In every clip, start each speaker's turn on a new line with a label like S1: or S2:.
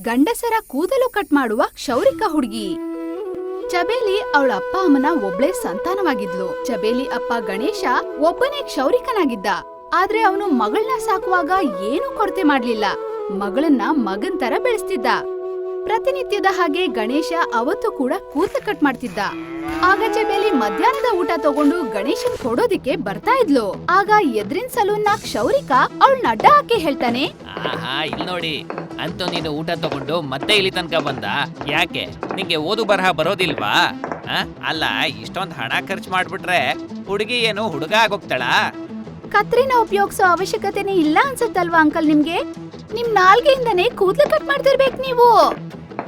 S1: ಗಂಡಸರ ಕೂದಲು ಕಟ್ ಮಾಡುವ ಕ್ಷೌರಿಕ ಹುಡುಗಿ. ಚಬೇಲಿ ಅವಳ ಅಪ್ಪ ಅಮ್ಮನ ಒಬ್ಳೆ ಸಂತಾನವಾಗಿದ್ಲು. ಚಬೇಲಿ ಅಪ್ಪ ಗಣೇಶ ಒಬ್ಬನೇ ಕ್ಷೌರಿಕನಾಗಿದ್ದ. ಆದ್ರೆ ಅವನು ಮಗಳನ್ನ ಸಾಕುವಾಗ ಏನೂ ಕೊರತೆ ಮಾಡ್ಲಿಲ್ಲ. ಮಗಳನ್ನ ಮಗನ್ ತರ ಬೆಳೆಸ್ತಿದ್ದ. ಪ್ರತಿನಿತ್ಯದ ಹಾಗೆ ಗಣೇಶ ಅವತ್ತು ಕೂಡ ಕೂದಲು ಕಟ್ ಮಾಡ್ತಿದ್ದ. ಆಗ ಚಬೇಲಿ ಮಧ್ಯಾಹ್ನದ ಊಟ ತಗೊಂಡು ಗಣೇಶನ್ ಕೊಡೋದಿಕ್ಕೆ ಬರ್ತಾ ಇದ್ಲು. ಆಗ ಎದ್ರಿನ್ನ ಕ್ಷೌರಿಕ ಅವಳನ್ನ ಅಡ್ಡ ಹಾಕಿ ಹೇಳ್ತಾನೆ
S2: ಅಂತೂ ನೀನು ಊಟ ತಗೊಂಡು ಮತ್ತೆ ಇಲ್ಲಿ ತನಕ ಬಂದ. ಯಾಕೆ? ನಿಂಗೆ ಓದು ಬರಹ ಬರೋದಿಲ್ವಾ? ಆ? ಅಲ್ಲ ಇಷ್ಟೊಂದು ಹಣ ಖರ್ಚು ಮಾಡ್ಬಿಟ್ರೆ ಹುಡುಗಿ ಏನು ಹುಡುಗ ಆಗೋಗ್ತಾಳ?
S1: ಕತ್ರಿನ ಉಪಯೋಗಿಸೋ ಅವಶ್ಯಕತೆನೇ ಇಲ್ಲ ಅನ್ಸುತ್ತಲ್ವಾ ಅಂಕಲ್ ನಿಮ್ಗೆ? ನಿಮ್ ನಾಲ್ಗೆಯಿಂದನೇ ಕೂದ್ಲು ಕಟ್ ಮಾಡ್ತಿರ್ಬೇಕು ನೀವು.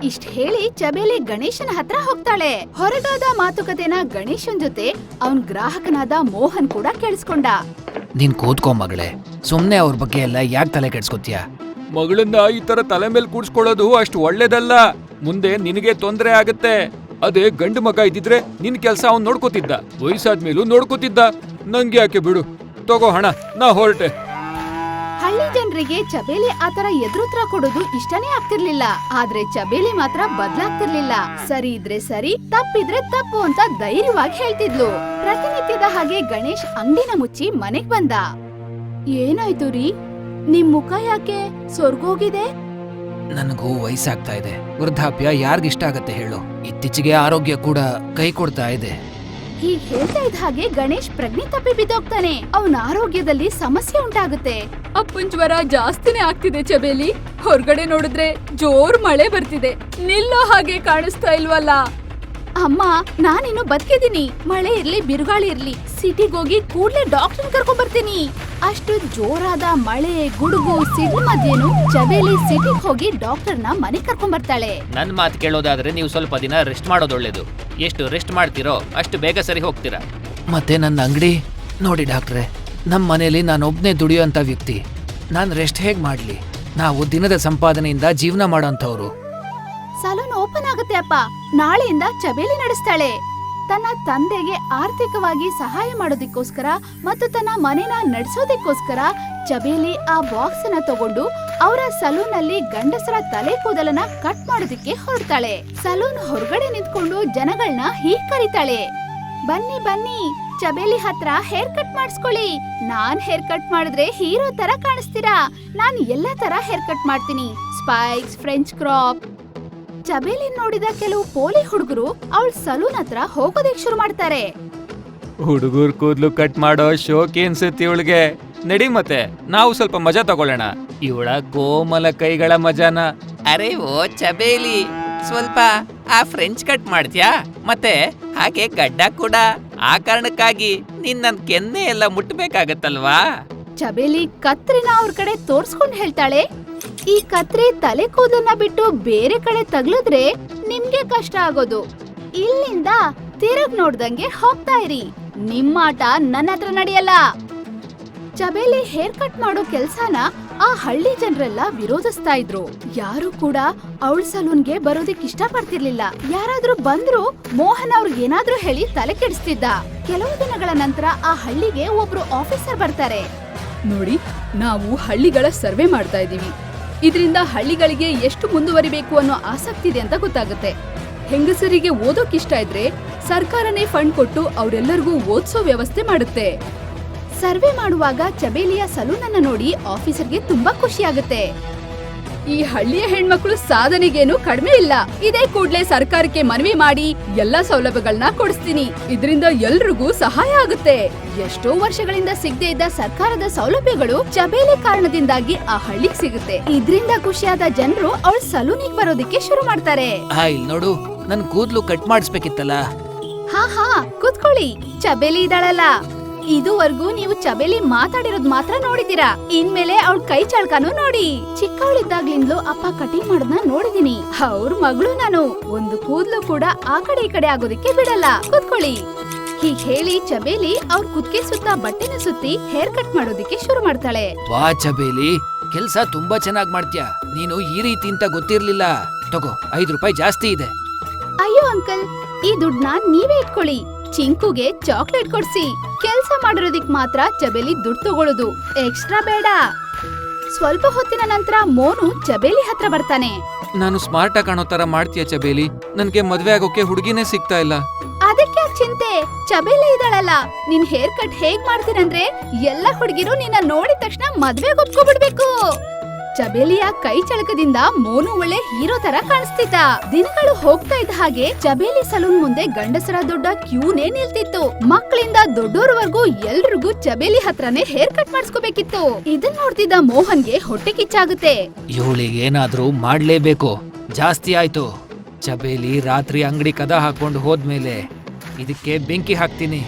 S1: ಇಷ್ಟ ಹೇಳಿ ಚಬೇಲಿ ಗಣೇಶನ ಹತ್ರ ಹೋಗ್ತಾಳೆ. ಹೊರಗಾದ ಮಾತುಕತೆನ ಗಣೇಶನ್ ಜೊತೆ ಅವನ್ ಗ್ರಾಹಕನಾದ ಮೋಹನ್ ಕೂಡ ಕೇಳಿಸ್ಕೊಂಡ.
S3: ನೀನ್ ಕೂತ್ಕೋ ಮಗಳೇ. ಸುಮ್ನೆ ಅವ್ರ ಬಗ್ಗೆ ಎಲ್ಲ ಯಾಕೆ ತಲೆ ಕೆಡ್ಸ್ಕೊತೀಯ?
S4: ಮಗಳನ್ನ ಈ ತರ ತಲೆ ಮೇಲೆ ಕೂಡ್ಸ್ಕೊಳ್ಳೋದು ಅಷ್ಟು ಒಳ್ಳೇದಲ್ಲ. ಮುಂದೆ ನಿನಗೆ ತೊಂದರೆ ಆಗತ್ತೆ. ಅದೇ ಗಂಡು ಮಗ ಇದ್ದಿದ್ರೆ ನಿನ್ ಕೆಲ್ಸ ಅವ್ನ್ ನೋಡ್ಕೋತಿದ್ದ. ವಯಸ್ಸಾದ್ಮೇಲೂ ನೋಡ್ಕೋತಿದ್ದ. ನಂಗೆ ಯಾಕೆ ಬಿಡು. ತಗೋ ಹಣ, ನಾ ಹೊರಟೆ.
S1: ಹಳ್ಳಿ ಜನರಿಗೆ ಚಬೇಲಿ ಆತರ ಎದುರುತ್ರ ಕೊಡೋದು ಇಷ್ಟನೇ ಆಗ್ತಿರ್ಲಿಲ್ಲ. ಆದ್ರೆ ಚಬೇಲಿ ಮಾತ್ರ ಬದ್ಲಾಗ್ತಿರ್ಲಿಲ್ಲ. ಸರಿ ಇದ್ರೆ ಸರಿ, ತಪ್ಪಿದ್ರೆ ತಪ್ಪು ಅಂತ ಧೈರ್ಯವಾಗಿ ಹೇಳ್ತಿದ್ಲು. ಪ್ರತಿನಿತ್ಯದ ಹಾಗೆ ಗಣೇಶ್ ಅಂಗಡಿನ ಮುಚ್ಚಿ ಮನೆಗ್ ಬಂದ. ಏನಾಯ್ತು ರೀ? ನಿಮ್ ಮುಖ ಯಾಕೆ ಸೊರ್ಗೋಗಿದೆ
S3: ನನಗೂ ವಯಸ್ಸಾಗ್ತಾ ಇದೆ. ವೃದ್ಧಾಪ್ಯ ಯಾರಿಗಿಷ್ಟ ಆಗತ್ತೆ ಹೇಳು. ಇತ್ತೀಚೆಗೆ ಆರೋಗ್ಯ ಕೂಡ ಕೈ ಕೊಡ್ತಾ ಇದೆ.
S1: ಹೀಗ್ ಹೇಳ್ತಾ ಇದ್ದ ಹಾಗೆ ಗಣೇಶ್ ಪ್ರಜ್ಞೆ ತಪ್ಪಿ ಬಿದ್ದೋಗ್ತಾನೆ. ಅವನ ಆರೋಗ್ಯದಲ್ಲಿ ಸಮಸ್ಯೆ ಉಂಟಾಗುತ್ತೆ.
S5: ಅಪ್ಪನ್ ಜ್ವರ ಜಾಸ್ತಿನೇ ಆಗ್ತಿದೆ ಚಬೇಲಿ. ಹೊರಗಡೆ ನೋಡಿದ್ರೆ ಜೋರ್ ಮಳೆ ಬರ್ತಿದೆ. ನಿಲ್ಲೋ ಹಾಗೆ ಕಾಣಿಸ್ತಾ ಇಲ್ವಲ್ಲ?
S1: ಅಮ್ಮ ನಾನಿನ್ನು ಬದುಕಿದ್ದೀನಿ. ಮಳೆ ಇರ್ಲಿ ಬಿರುಗಾಳಿ ಇರ್ಲಿ. ಸಿಟಿಗೆ ಹೋಗಿ ಕೂಡ್ಲೆ ಡಾಕ್ಟರ್ ಕರ್ಕೊಂಡ್ ಬರ್ತೀನಿ. ಅಷ್ಟು ಜೋರಾದ ಮಳೆ ಗುಡುಗು ಸಿಡ್ಲು ಮಧ್ಯೆನು ಜವೇಲಿ ಸಿಟಿಗೆ ಹೋಗಿ ಡಾಕ್ಟರ್ನ ಮನೆ ಕರ್ಕೊಂಡ್ ಬರ್ತಾಳೆ.
S2: ನನ್ ಮಾತು ಕೇಳೋದಾದ್ರೆ ನೀವು ಸ್ವಲ್ಪ ದಿನ ರೆಸ್ಟ್ ಮಾಡೋದು ಒಳ್ಳೇದು ಎಷ್ಟು ರೆಸ್ಟ್ ಮಾಡ್ತೀರೋ ಅಷ್ಟು ಬೇಗ ಸರಿ ಹೋಗ್ತೀರಾ.
S3: ಮತ್ತೆ ನನ್ನ ಅಂಗಡಿ? ನೋಡಿ ಡಾಕ್ಟ್ರೆ ನಮ್ಮ ಮನೇಲಿ ನಾನೊಬ್ಬನೇ ದುಡಿಯೋಂಥ ವ್ಯಕ್ತಿ. ನಾನು ರೆಸ್ಟ್ ಹೇಗ್ ಮಾಡ್ಲಿ? ನಾವು ದಿನದ ಸಂಪಾದನೆಯಿಂದ ಜೀವನ ಮಾಡೋಂಥವ್ರು
S1: ಆಗುತ್ತೆ ಅಪ್ಪ ನಾಳೆಯಿಂದ ಚಬೇಲಿ ನಡೆಸ್ತಾಳೆ. ತನ್ನ ತಂದೆಗೆ ಆರ್ಥಿಕವಾಗಿ ಸಹಾಯ ಮಾಡೋದಕ್ಕೋಸ್ಕರ ಮತ್ತು ತನ್ನ ಮನೆನ ನಡೆಸೋದಕ್ಕೋಸ್ಕರ ಚಬೇಲಿ ಆ ಬಾಕ್ಸ್ ಅನ್ನ ತಗೊಂಡು ಅವರ ಸಲೂನ್ ಅಲ್ಲಿ ಗಂಡಸರ ತಲೆ ಕೂದಲನ್ನ ಕಟ್ ಮಾಡೋದಕ್ಕೆ ಹೊರಡ್ತಾಳೆ. ಸಲೂನ್ ಹೊರಗಡೆ ನಿಂತ್ಕೊಂಡು ಜನಗಳನ್ನ ಹೀ ಕರೀತಾಳೆ ಬನ್ನಿ ಬನ್ನಿ, ಚಬೇಲಿ ಹತ್ರ ಹೇರ್ ಕಟ್ ಮಾಡಿಸ್ಕೊಳ್ಳಿ. ನಾನ್ ಹೇರ್ ಕಟ್ ಮಾಡಿದ್ರೆ ಹೀರೋ ತರ ಕಾಣಿಸ್ತೀರಾ? ನಾನು ಎಲ್ಲಾ ತರ ಹೇರ್ ಕಟ್ ಮಾಡ್ತೀನಿ. ಸ್ಪೈಕ್ಸ್ ಫ್ರೆಂಚ್ ಕ್ರಾಪ್ ಚಬೇಲಿ ನೋಡಿದ ಕೆಲವು ಪೋಲಿ ಹುಡುಗರು ಅವಳ ಸಲೂನ್ ಹತ್ರ ಹೋಗೋದಕ್ಕೆ ಶುರು ಮಾಡ್ತಾರೆ.
S4: ಹುಡುಗರ್ ಕೂದ್ಲು ಕಟ್ ಮಾಡೋ ಶೋಕಿ ಅನ್ಸುತ್ತೆ ಇವಳಿಗೆ. ನಡಿ ಮತ್ತೆ ನಾವು ಸ್ವಲ್ಪ ಮಜಾ ತಗೊಳ್ಳೋಣ. ಇವಳ ಕೋಮಲ ಕೈಗಳ ಮಜಾನ.
S2: ಅರೆ ಓ ಚಬೇಲಿ ಸ್ವಲ್ಪ ಆ ಫ್ರೆಂಚ್ ಕಟ್ ಮಾಡ್ತೀಯಾ? ಮತ್ತೆ ಹಾಗೆ ಗಡ್ಡ ಕೂಡ. ಆ ಕಾರಣಕ್ಕಾಗಿ ನೀನ್ ನನ್ ಕೆನ್ನೆ ಎಲ್ಲ ಮುಟ್ಬೇಕಾಗತ್ತಲ್ವಾ?
S1: ಚಬೇಲಿ ಕತ್ರಿನ ಅವ್ರ ಕಡೆ ತೋರ್ಸ್ಕೊಂಡ್ ಹೇಳ್ತಾಳೆ. ಈ ಕತ್ರಿ ತಲೆ ಕೂದಲನ್ನ ಬಿಟ್ಟು ಬೇರೆ ಕಡೆ ತಗ್ಲಿದ್ರೆ ನಿಮ್ಗೆ ಕಷ್ಟ ಆಗೋದು. ಇಲ್ಲಿಂದ ತಿರುಗ್ ನೋಡ್ದಂಗೆ ಹೋಗ್ತಾ ಇರಿ. ನಿಮ್ಮ ಆಟ ನನ್ನ ಹತ್ರ ನಡೆಯಲ್ಲ. ಚಬೇಲಿ ಹೇರ್ ಕಟ್ ಮಾಡೋ ಕೆಲ್ಸನ ಆ ಹಳ್ಳಿ ಜನರೆಲ್ಲ ವಿರೋಧಿಸ್ತಾ ಇದ್ರು. ಯಾರು ಕೂಡ ಅವಳ ಸಲೂನ್ಗೆ ಬರೋದಿಕ್ ಇಷ್ಟ ಪಡ್ತಿರ್ಲಿಲ್ಲ ಯಾರಾದ್ರೂ ಬಂದ್ರು ಮೋಹನ್ ಅವ್ರಿಗೆ ಏನಾದ್ರೂ ಹೇಳಿ ತಲೆ ಕೆಡಿಸ್ತಿದ್ದ. ಕೆಲವು ದಿನಗಳ ನಂತರ ಆ ಹಳ್ಳಿಗೆ ಒಬ್ರು ಆಫೀಸರ್ ಬರ್ತಾರೆ.
S5: ನೋಡಿ, ನಾವು ಹಳ್ಳಿಗಳ ಸರ್ವೆ ಮಾಡ್ತಾ ಇದೀವಿ ಇದರಿಂದ ಹಳ್ಳಿಗಳಿಗೆ ಎಷ್ಟು ಮುಂದುವರಿಬೇಕು ಅನ್ನೋ ಆಸಕ್ತಿ ಇದೆ ಅಂತ ಗೊತ್ತಾಗುತ್ತೆ. ಹೆಂಗಸರಿಗೆ ಓದೋಕೆ ಇಷ್ಟ ಇದ್ರೆ ಸರ್ಕಾರನೇ ಫಂಡ್ ಕೊಟ್ಟು ಅವರೆಲ್ಲರಿಗೂ ಓದಿಸೋ ವ್ಯವಸ್ಥೆ ಮಾಡುತ್ತೆ.
S1: ಸರ್ವೆ ಮಾಡುವಾಗ ಚಬೇಲಿಯ ಸಲೂನ್ ಅನ್ನ ನೋಡಿ ಆಫೀಸರ್ಗೆ ತುಂಬಾ ಖುಷಿ ಆಗುತ್ತೆ
S5: ಈ ಹಳ್ಳಿಯ ಹೆಣ್ಮಕ್ಳು ಸಾಧನೆಗೇನು ಕಡಿಮೆ ಇಲ್ಲ. ಇದೇ ಕೂಡ್ಲೆ ಸರ್ಕಾರಕ್ಕೆ ಮನವಿ ಮಾಡಿ ಎಲ್ಲಾ ಸೌಲಭ್ಯಗಳನ್ನ ಕೊಡಿಸ್ತೀನಿ. ಇದರಿಂದ ಎಲ್ರಿಗೂ ಸಹಾಯ ಆಗುತ್ತೆ.
S1: ಎಷ್ಟೋ ವರ್ಷಗಳಿಂದ ಸಿಗದೆ ಇದ್ದ ಸರ್ಕಾರದ ಸೌಲಭ್ಯಗಳು ಚಬೇಲಿ ಕಾರಣದಿಂದಾಗಿ ಆ ಹಳ್ಳಿಗ್ ಸಿಗುತ್ತೆ. ಇದ್ರಿಂದ ಖುಷಿಯಾದ ಜನರು ಅವಳ ಸಲೂನಿಗೆ ಬರೋದಿಕ್ಕೆ ಶುರು ಮಾಡ್ತಾರೆ.
S3: ನೋಡು. ನನ್ ಕೂದ್ಲು ಕಟ್ ಮಾಡಿಸ್ಬೇಕಿತ್ತಲ್ಲ.
S1: ಹಾ ಹಾ ಕೂತ್ಕೊಳ್ಳಿ. ಚಬೇಲಿ ಇದ್ದಾಳಲ್ಲ. ಇದುವರೆಗೂ ನೀವು ಚಬೇಲಿ ಮಾತಾಡಿರೋದ್ ಮಾತ್ರ ನೋಡಿದೀರಾ ಇನ್ಮೇಲೆ ಅವಳ ಕೈ ಚಳಕನು ನೋಡಿ. ಚಿಕ್ಕವಳಿದ್ದಾಗ್ಲಿಂದಲೂ ಅಪ್ಪ ಕಟಿಂಗ್ ಮಾಡೋದನ್ನ ನೋಡಿದೀನಿ. ಅವ್ರ ಮಗಳು ನಾನು. ಒಂದು ಕೂದ್ಲು ಕೂಡ ಆ ಕಡೆ ಈ ಕಡೆ ಆಗೋದಕ್ಕೆ ಬಿಡಲ್ಲ. ಕೂತ್ಕೊಳ್ಳಿ. ಹೀಗ್ ಹೇಳಿ ಚಬೇಲಿ ಅವ್ರ ಕುದ್ಕೆ ಸುತ್ತ ಬಟ್ಟೆನ ಸುತ್ತಿ ಹೇರ್ ಕಟ್ ಮಾಡೋದಕ್ಕೆ ಶುರು ಮಾಡ್ತಾಳೆ.
S3: ವಾ ಚಬೇಲಿ ಕೆಲ್ಸ ತುಂಬಾ ಚೆನ್ನಾಗ್ ಮಾಡ್ತ್ಯಾ? ನೀನು ಈ ರೀತಿ ಅಂತ ಗೊತ್ತಿರ್ಲಿಲ್ಲ. ತಗೋ ಐದು ರೂಪಾಯಿ ಜಾಸ್ತಿ ಇದೆ.
S1: ಅಯ್ಯೋ ಅಂಕಲ್ ಈ ದುಡ್ಡನ್ನ ನೀವೇ ಇಟ್ಕೊಳ್ಳಿ. ಚಿಂಕುಗೆ ಚಾಕ್ಲೇಟ್ ಕೊಡ್ಸಿ. ಕೆಲ್ಸ ಮಾಡಿರೋದಿಕ್ ಮಾತ್ರ ಚಬೇಲಿ ದುಡ್ಡು ತಗೊಳ್ಳೋದು ಎಕ್ಸ್ಟ್ರಾ ಬೇಡ. ಸ್ವಲ್ಪ ಹೊತ್ತಿನ ನಂತರ ಮೋನು ಚಬೇಲಿ ಹತ್ರ ಬರ್ತಾನೆ.
S3: ನಾನು ಸ್ಮಾರ್ಟ್ ಆಗಿ ಕಾಣೋ ತರ ಮಾಡ್ತೀಯ ಚಬೇಲಿ ನನ್ಗೆ ಮದ್ವೆ ಆಗೋಕೆ ಹುಡುಗಿನೇ ಸಿಗ್ತಾ ಇಲ್ಲ.
S1: ಅದಕ್ಕೆ ಚಿಂತೆ? ಚಬೇಲಿ ಇದಳಲ್ಲ ನಿನ್ ಹೇರ್ ಕಟ್ ಹೇಗ್ ಮಾಡ್ತೀನಂದ್ರೆ ಎಲ್ಲ ಹುಡುಗಿರು ನಿನ್ನ ನೋಡಿದ ತಕ್ಷಣ ಮದ್ವೆಗೆ ಒಪ್ಕೊಬಿಡ್ಬೇಕು. ಚಬೇಲಿಯ ಕೈ ಚಳಕದಿಂದ ಮೋನು ಒಳ್ಳೆ ಹೀರೋ ತರ ಕಾಣಿಸ್ತಿದ್ದ. ದಿನಗಳು ಹೋಗ್ತಾ ಇದ್ದ ಹಾಗೆ ಚಬೇಲಿ ಸಲೂನ್ ಮುಂದೆ ಗಂಡಸರ ದೊಡ್ಡ ಕ್ಯೂನೇ ನಿಲ್ತಿತ್ತು. ಮಕ್ಕಳಿಂದ ದೊಡ್ಡೋರ್ವರೆಗೂ ಎಲ್ರಿಗೂ ಚಬೇಲಿ ಹತ್ರನೇ ಹೇರ್ ಕಟ್ ಮಾಡಿಸ್ಕೋಬೇಕಿತ್ತು. ಇದನ್ ನೋಡ್ತಿದ್ದ ಮೋಹನ್ಗೆ ಹೊಟ್ಟೆ ಕಿಚ್ಚಾಗುತ್ತೆ.
S3: ಇವಳಿಗೆ ಏನಾದ್ರೂ ಮಾಡ್ಲೇಬೇಕು. ಜಾಸ್ತಿ ಆಯ್ತು. ಚಬೇಲಿ ರಾತ್ರಿ ಅಂಗಡಿ ಕದ ಹಾಕೊಂಡು ಹೋದ್ಮೇಲೆ ಇದಕ್ಕೆ ಬೆಂಕಿ ಹಾಕ್ತೀನಿ.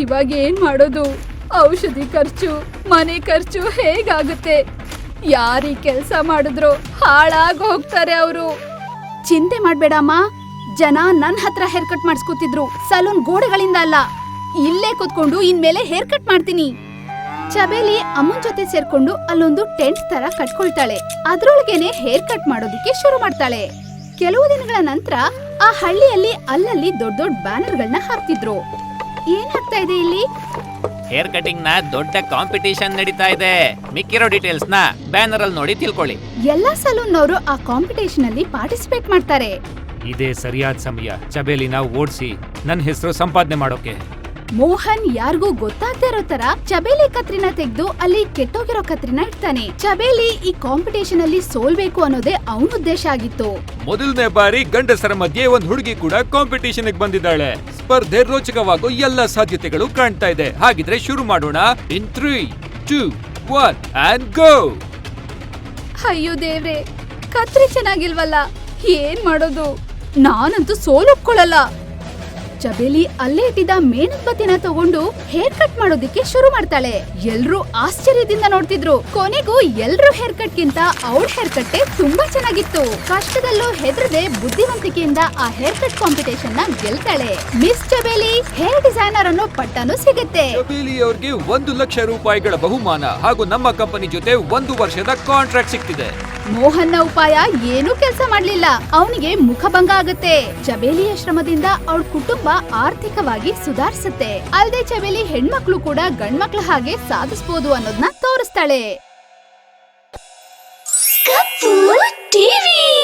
S5: ಇವಾಗ ಏನ್ ಮಾಡೋದು? ಔಷಧಿ ಖರ್ಚು, ಮನೆ ಖರ್ಚು ಹೇಗಾಗುತ್ತೆ? ಯಾರೀ ಕೆಲಸ ಮಾಡಿದ್ರು ಹಾಳಾಗಿ ಹೋಗ್ತಾರೆ ಅವರು.
S1: ಚಿಂತೆ ಮಾಡ್ಬೇಡಮ್ಮ ಜನ ನನ್ನ ಹತ್ರ ಹೇರ್ ಕಟ್ ಮಾಡಿಸ್ಕೊತಿದ್ರು, ಸಲೂನ್ ಗೋಡೆಗಳಿಂದ ಅಲ್ಲ. ಇಲ್ಲೇ ಕೂತ್ಕೊಂಡು ಇನ್ಮೇಲೆ ಹೇರ್ ಕಟ್ ಮಾಡ್ತೀನಿ. ಚಬೇಲಿ ಅಮ್ಮನ್ ಜೊತೆ ಸೇರ್ಕೊಂಡು ಅಲ್ಲೊಂದು ಟೆಂಟ್ ತರ ಕಟ್ಕೊಳ್ತಾಳೆ. ಅದ್ರೊಳಗೇನೆ ಹೇರ್ ಕಟ್ ಮಾಡೋದಿಕ್ಕೆ ಶುರು ಮಾಡ್ತಾಳೆ. ಕೆಲವು ದಿನಗಳ ನಂತರ ಆ ಹಳ್ಳಿಯಲ್ಲಿ ಅಲ್ಲಲ್ಲಿ ದೊಡ್ಡ ದೊಡ್ಡ ಬ್ಯಾನರ್ಗಳನ್ನ ಹಾಕ್ತಿದ್ರು. ಏನಾಗ್ತಾ ಇದೆ ಇಲ್ಲಿ?
S2: ಹೇರ್ ಕಟಿಂಗ್ನ ದೊಡ್ಡ ಕಾಂಪಿಟಿಷನ್ ನಡೀತಾ ಇದೆ. ಮಿಕ್ಕಿರೋ ಡೀಟೇಲ್ಸ್ನ ಬ್ಯಾನರ್ ಅಲ್ಲಿ ನೋಡಿ ತಿಳ್ಕೊಳ್ಳಿ.
S1: ಎಲ್ಲಾ ಸಲೂನ್ ನವರು ಆ ಕಾಂಪಿಟೇಷನ್ ಅಲ್ಲಿ ಪಾರ್ಟಿಸಿಪೇಟ್ ಮಾಡ್ತಾರೆ.
S4: ಇದೇ ಸರಿಯಾದ ಸಮಯ. ಚಬೇಲಿನ ಓಡಿಸಿ ನನ್ನ ಹೆಸರು ಸಂಪಾದನೆ ಮಾಡೋಕೆ.
S1: ಮೋಹನ್ ಯಾರಿಗೂ ಗೊತ್ತಾಗ್ದೇ ಇರೋ ತರ ಚಬೇಲಿ ಕತ್ರಿನ ತೆಗೆದು ಅಲ್ಲಿ ಕೆಟ್ಟೋಗಿರೋ ಕತ್ರಿನ ಇಡ್ತಾನೆ. ಚಬೇಲಿ ಈ ಕಾಂಪಿಟೇಷನ್ ಅಲ್ಲಿ ಸೋಲ್ಬೇಕು ಅನ್ನೋದೇ ಅವನ ಉದ್ದೇಶ ಆಗಿತ್ತು.
S4: ಮೊದಲನೇ ಬಾರಿ ಗಂಡಸರ ಮಧ್ಯೆ ಒಂದ್ ಹುಡುಗಿ ಕೂಡ ಕಾಂಪಿಟೇಷನ್ ಬಂದಿದ್ದಾಳೆ. ಸ್ಪರ್ಧೆ ರೋಚಕವಾಗೋ ಎಲ್ಲ ಸಾಧ್ಯತೆಗಳು ಕಾಣ್ತಾ ಇದೆ. ಹಾಗಿದ್ರೆ ಶುರು ಮಾಡೋಣ. In three two one and go
S5: ಅಯ್ಯೋ ದೇವ್ರೆ, ಕತ್ರಿ ಚೆನ್ನಾಗಿಲ್ವಲ್ಲ? ಏನ್ ಮಾಡೋದು? ನಾನಂತೂ ಸೋಲೊಪ್ಕೊಳ್ಳಲ್ಲ
S1: ಚಬೇಲಿ ಅಲ್ಲೇ ಇಟ್ಟಿದ್ದ ಮೇಣಬತ್ತಿನ ತಗೊಂಡು ಹೇರ್ ಕಟ್ ಮಾಡೋದಿಕ್ಕೆ ಶುರು ಮಾಡ್ತಾಳೆ. ಎಲ್ರೂ ಆಶ್ಚರ್ಯದಿಂದ ನೋಡ್ತಿದ್ರು. ಕೊನೆಗೂ ಎಲ್ರು ಹೇರ್ ಕಟ್ ಗಿಂತ ಅವಳ ಹೇರ್ ಕಟ್ಟೆ ತುಂಬಾ ಚೆನ್ನಾಗಿತ್ತು. ಕಷ್ಟದಲ್ಲೂ ಹೆದರದೆ ಬುದ್ಧಿವಂತಿಕೆಯಿಂದ ಆ ಹೇರ್ ಕಟ್ ಕಾಂಪಿಟೇಷನ್ನ ಗೆಲ್ತಾಳೆ. ಮಿಸ್ ಜಬೇಲಿ ಹೇರ್ ಡಿಸೈನರ್ ಅನ್ನೋ ಪಟ್ಟನು ಸಿಗುತ್ತೆ.
S4: ಜಬೇಲಿ ಅವ್ರಿಗೆ ಒಂದು ಲಕ್ಷ ರೂಪಾಯಿಗಳ ಬಹುಮಾನ ಹಾಗೂ ನಮ್ಮ ಕಂಪನಿ ಜೊತೆ ಒಂದು ವರ್ಷದ ಕಾಂಟ್ರಾಕ್ಟ್ ಸಿಕ್ಕಿದೆ
S1: ಮೋಹನ್ನ ಉಪಾಯ ಏನೂ ಕೆಲಸ ಮಾಡ್ಲಿಲ್ಲ. ಅವನಿಗೆ ಮುಖಭಂಗ ಆಗುತ್ತೆ. ಜಬೇಲಿಯ ಶ್ರಮದಿಂದ ಅವಳ ಕುಟುಂಬ ಆರ್ಥಿಕವಾಗಿ ಸುಧಾರಿಸುತ್ತೆ ಅಲ್ದೆ ಚಬೇಲಿ ಹೆಣ್ಮಕ್ಳು ಕೂಡ ಗಂಡ್ಮಕ್ಳ ಹಾಗೆ ಸಾಧಿಸ್ಬೋದು ಅನ್ನೋದನ್ನ ತೋರಿಸ್ತಾಳೆ
S6: ಟಿವಿ.